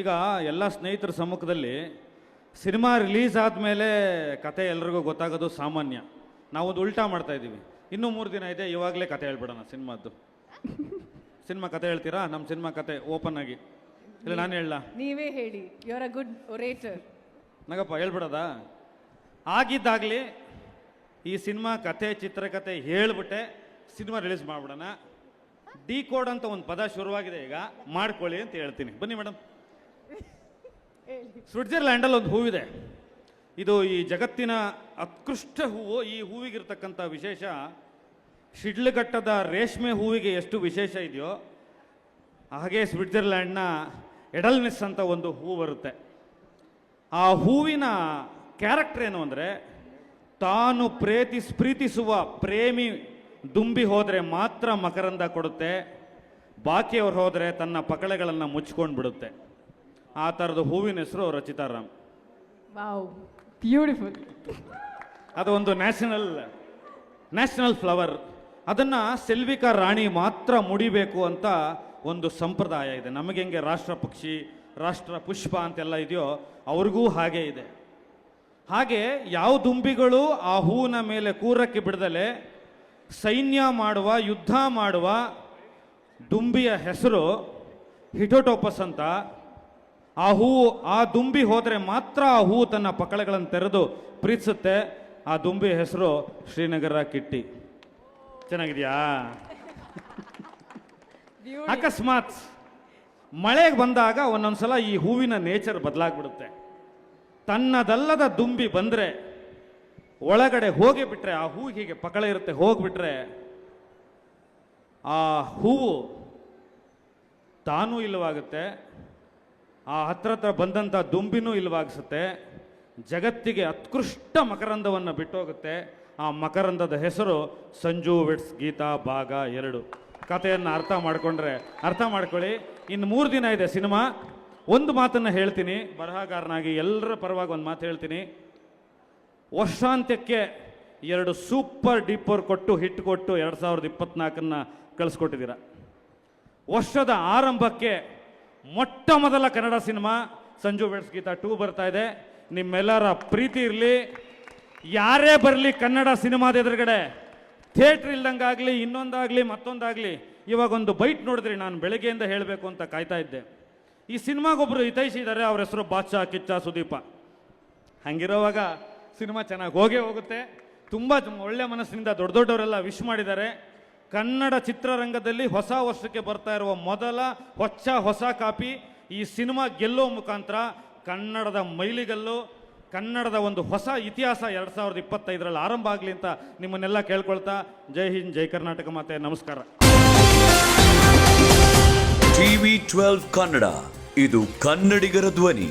ಈಗ ಎಲ್ಲ ಸ್ನೇಹಿತರ ಸಮ್ಮುಖದಲ್ಲಿ ಸಿನಿಮಾ ರಿಲೀಸ್ ಆದಮೇಲೆ ಕತೆ ಎಲ್ರಿಗೂ ಗೊತ್ತಾಗೋದು ಸಾಮಾನ್ಯ. ನಾವೊಂದು ಉಲ್ಟಾ ಮಾಡ್ತಾ ಇದ್ದೀವಿ. ಇನ್ನೂ ಮೂರು ದಿನ ಇದೆ ಇವಾಗಲೇ ಕತೆ ಹೇಳ್ಬಿಡೋಣ ಸಿನಿಮಾದ್ದು. ಸಿನಿಮಾ ಕತೆ ಹೇಳ್ತೀರಾ? ನಮ್ಮ ಸಿನಿಮಾ ಕತೆ ಓಪನ್ ಆಗಿ. ಇಲ್ಲ ನಾನು ಹೇಳಲ್ಲ ನೀವೇ ಹೇಳಿ. You are a good orator Nagappa ಹೇಳ್ಬಿಡೋದಾ? ಆಗಿದ್ದಾಗಲಿ ಈ ಸಿನಿಮಾ ಕತೆ ಚಿತ್ರಕತೆ ಹೇಳ್ಬಿಟ್ಟೆ ಸಿನಿಮಾ ರಿಲೀಸ್ ಮಾಡ್ಬಿಡೋಣ. ಡಿ ಕೋಡ್ ಅಂತ ಒಂದು ಪದ ಶುರುವಾಗಿದೆ ಈಗ. ಮಾಡ್ಕೊಳ್ಳಿ ಅಂತ ಹೇಳ್ತೀನಿ. ಬನ್ನಿ ಮೇಡಮ್. ಸ್ವಿಟ್ಜರ್ಲ್ಯಾಂಡಲ್ಲಿ ಒಂದು ಹೂವಿದೆ. ಇದು ಈ ಜಗತ್ತಿನ ಅತ್ಕೃಷ್ಟ ಹೂವು. ಈ ಹೂವಿಗಿರ್ತಕ್ಕಂಥ ವಿಶೇಷ, ಶಿಡ್ಲಘಟ್ಟದ ರೇಷ್ಮೆ ಹೂವಿಗೆ ಎಷ್ಟು ವಿಶೇಷ ಇದೆಯೋ, ಹಾಗೆ ಸ್ವಿಟ್ಜರ್ಲ್ಯಾಂಡ್ನ ಎಡಲ್ನೆಸ್ ಅಂತ ಒಂದು ಹೂ ಬರುತ್ತೆ. ಆ ಹೂವಿನ ಕ್ಯಾರೆಕ್ಟರ್ ಏನು ಅಂದರೆ, ತಾನು ಪ್ರೇತಿ, ಪ್ರೀತಿಸುವ ಪ್ರೇಮಿ ದುಂಬಿ ಹೋದರೆ ಮಾತ್ರ ಮಕರಂದ ಕೊಡುತ್ತೆ, ಬಾಕಿಯವ್ರು ಹೋದರೆ ತನ್ನ ಪಕಳೆಗಳನ್ನು ಮುಚ್ಕೊಂಡು ಬಿಡುತ್ತೆ ಆ ಥರದ ಹೂವಿನ ಹೆಸರು ರಚಿತಾರಾಮ್ ವಾವ್ ಬ್ಯೂಟಿಫುಲ್ ಅದು ಒಂದು ನ್ಯಾಷನಲ್ ನ್ಯಾಷನಲ್ ಫ್ಲವರ್. ಅದನ್ನು ಸೆಲ್ವಿಕಾ ರಾಣಿ ಮಾತ್ರ ಮುಡಿಬೇಕು ಅಂತ ಒಂದು ಸಂಪ್ರದಾಯ ಇದೆ. ನಮಗೆ ಹೆಂಗೆ ರಾಷ್ಟ್ರ ಪಕ್ಷಿ ರಾಷ್ಟ್ರ ಪುಷ್ಪ ಅಂತೆಲ್ಲ ಇದೆಯೋ ಅವ್ರಿಗೂ ಹಾಗೆ ಇದೆ. ಹಾಗೆ ಯಾವ ದುಂಬಿಗಳು ಆ ಹೂವಿನ ಮೇಲೆ ಕೂರಕ್ಕೆ ಬಿಡದಲೆ ಸೈನ್ಯ ಮಾಡುವ ಯುದ್ಧ ಮಾಡುವ ದುಂಬಿಯ ಹೆಸರು ಹಿಟೋಟೋಪಸ್ ಅಂತ. ಆ ಹೂವು ಆ ದುಂಬಿ ಹೋದರೆ ಮಾತ್ರ ಆ ಹೂವು ತನ್ನ ಪಕಳೆಗಳನ್ನು ತೆರೆದು ಪ್ರೀತಿಸುತ್ತೆ. ಆ ದುಂಬಿ ಹೆಸರು ಶ್ರೀನಗರ ಕಿಟ್ಟಿ. ಚೆನ್ನಾಗಿದೆಯಾ? ಅಕಸ್ಮಾತ್ ಮಳೆಗೆ ಬಂದಾಗ ಒಂದೊಂದ್ಸಲ ಈ ಹೂವಿನ ನೇಚರ್ ಬದಲಾಗ್ಬಿಡುತ್ತೆ. ತನ್ನದಲ್ಲದ ದುಂಬಿ ಬಂದರೆ ಒಳಗಡೆ ಹೋಗಿ ಬಿಟ್ರೆ ಆ ಹೂ ಹೀಗೆ ಪಕಳೆ ಇರುತ್ತೆ ಹೋಗಿಬಿಟ್ರೆ ಆ ಹೂವು ತಾನೂ ಇಲ್ಲವಾಗುತ್ತೆ. ಆ ಹತ್ರ ಹತ್ರ ಬಂದಂಥ ದುಂಬಿನೂ ಇಲ್ವಾಗಿಸುತ್ತೆ. ಜಗತ್ತಿಗೆ ಅತ್ಕೃಷ್ಟ ಮಕರಂದವನ್ನು ಬಿಟ್ಟೋಗುತ್ತೆ. ಆ ಮಕರಂದದ ಹೆಸರು ಸಂಜು ವಿಟ್ಸ್ ಗೀತಾ ಭಾಗ ಎರಡು. ಕಥೆಯನ್ನು ಅರ್ಥ ಮಾಡಿಕೊಂಡ್ರೆ ಅರ್ಥ ಮಾಡ್ಕೊಳ್ಳಿ. ಇನ್ನು ಮೂರು ದಿನ ಇದೆ ಸಿನಿಮಾ. ಒಂದು ಮಾತನ್ನು ಹೇಳ್ತೀನಿ. ಬರಹಗಾರನಾಗಿ ಎಲ್ಲರ ಪರವಾಗಿ ಒಂದು ಮಾತು ಹೇಳ್ತೀನಿ. ವರ್ಷಾಂತ್ಯಕ್ಕೆ ಎರಡು ಸೂಪರ್ ಡೀಪರ್ ಕೊಟ್ಟು ಹಿಟ್ ಕೊಟ್ಟು ಎರಡು ಸಾವಿರದ ಇಪ್ಪತ್ನಾಲ್ಕನ್ನು ಕಳಿಸ್ಕೊಟ್ಟಿದ್ದೀರ. ವರ್ಷದ ಆರಂಭಕ್ಕೆ ಮೊಟ್ಟ ಮೊದಲ Kannada cinema Sanju weds Geetha two ಬರ್ತಾ ಇದೆ. ನಿಮ್ಮೆಲ್ಲರ ಪ್ರೀತಿ ಇರಲಿ. ಯಾರೇ ಬರಲಿ ಕನ್ನಡ ಸಿನಿಮಾದ ಎದುರುಗಡೆ. ಥಿಯೇಟ್ರ್ ಇಲ್ದಂಗಾಗಲಿ, ಇನ್ನೊಂದಾಗಲಿ, ಮತ್ತೊಂದಾಗಲಿ ಇವಾಗ ಒಂದು ಬೈಟ್ ನೋಡಿದ್ರಿ ನಾನು ಬೆಳಗ್ಗೆಯಿಂದ ಹೇಳಬೇಕು ಅಂತ ಕಾಯ್ತಾ ಇದ್ದೆ. ಈ ಸಿನಿಮಾಗೊಬ್ಬರು ಹಿತೈಸಿದ್ದಾರೆ ಅವ್ರ ಹೆಸರು ಬಾದ್ಶಾ, ಕಿಚ್ಚ, ಸುದೀಪ. ಹಂಗಿರೋವಾಗ ಸಿನಿಮಾ ಚೆನ್ನಾಗಿ ಹೋಗೇ ಹೋಗುತ್ತೆ. ತುಂಬ ಒಳ್ಳೆ ಮನಸ್ಸಿನಿಂದ ದೊಡ್ಡ ದೊಡ್ಡವರೆಲ್ಲ ವಿಶ್ ಮಾಡಿದ್ದಾರೆ. ಕನ್ನಡ ಚಿತ್ರರಂಗದಲ್ಲಿ ಹೊಸ ವರ್ಷಕ್ಕೆ ಬರ್ತಾ ಇರುವ ಮೊದಲ ಹೊಚ್ಚ ಹೊಸ ಕಾಪಿ ಈ ಸಿನಿಮಾ ಗೆಲ್ಲೋ ಮುಖಾಂತರ ಕನ್ನಡದ ಮೈಲಿಗಲ್ಲು, ಕನ್ನಡದ ಒಂದು ಹೊಸ ಇತಿಹಾಸ ಎರಡು ಸಾವಿರದ ಇಪ್ಪತ್ತೈದರಲ್ಲಿ ಆರಂಭ ಆಗಲಿ ಅಂತ ನಿಮ್ಮನ್ನೆಲ್ಲ ಕೇಳ್ಕೊಳ್ತಾ ಜೈ ಹಿಂದ್, ಜೈ ಕರ್ನಾಟಕ ಮಾತೆ, ನಮಸ್ಕಾರ. ಟಿವಿ ಟ್ವೆಲ್ವ್ ಕನ್ನಡ, ಇದು ಕನ್ನಡಿಗರ ಧ್ವನಿ.